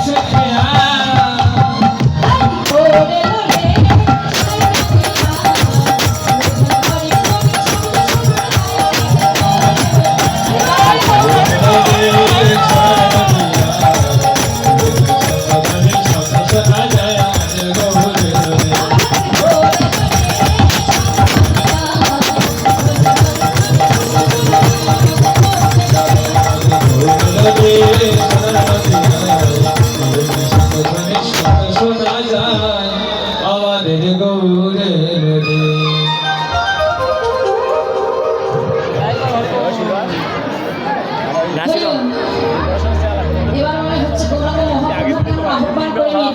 você ganhar.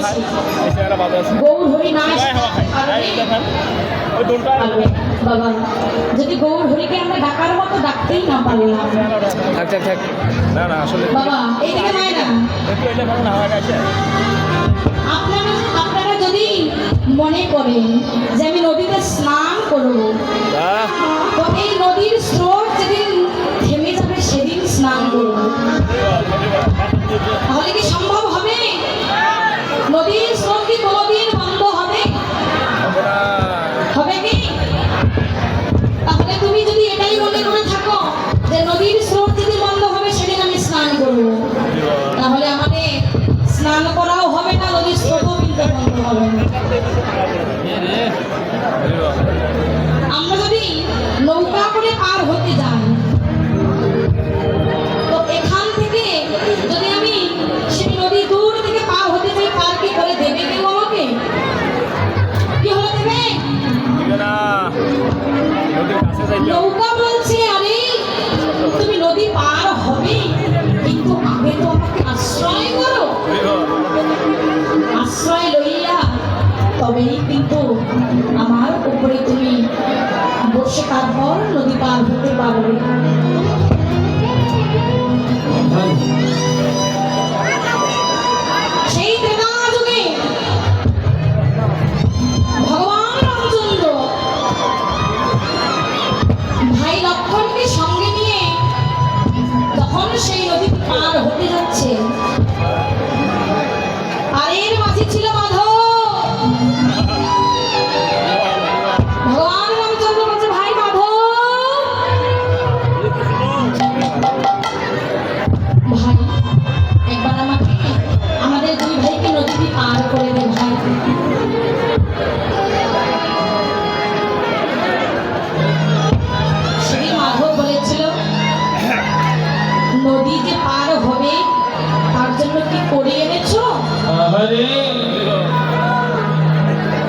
আহ্বান করে নিয়েছি গৌর হরি না আসতে পারবে পারবে। বাবা যদি গৌর হরিকে আমরা ডাকার মতো ডাকতেই না পারলাম। থাক থাক থাক। না না আসলে বাবা এইদিকে মায়েরা। একটু এটা ভালো না হয় আপনারা যদি মনে করেন যে আমি নদীতে নৌকা বলছে, আরে, তুমি নদী পার হবে, কিন্তু আগে তো আমাকে আশ্রয় করো। আশ্রয় লইয়া তবেই কিন্তু আমার উপরে তুমি বসে তারপর নদী পার হতে পারবে।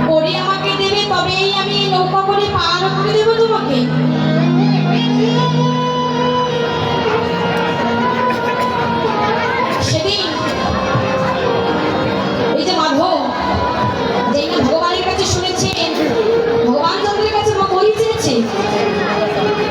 করে আমাকে দেবে তবেই আমি নৌকা করে পার করে দেবো।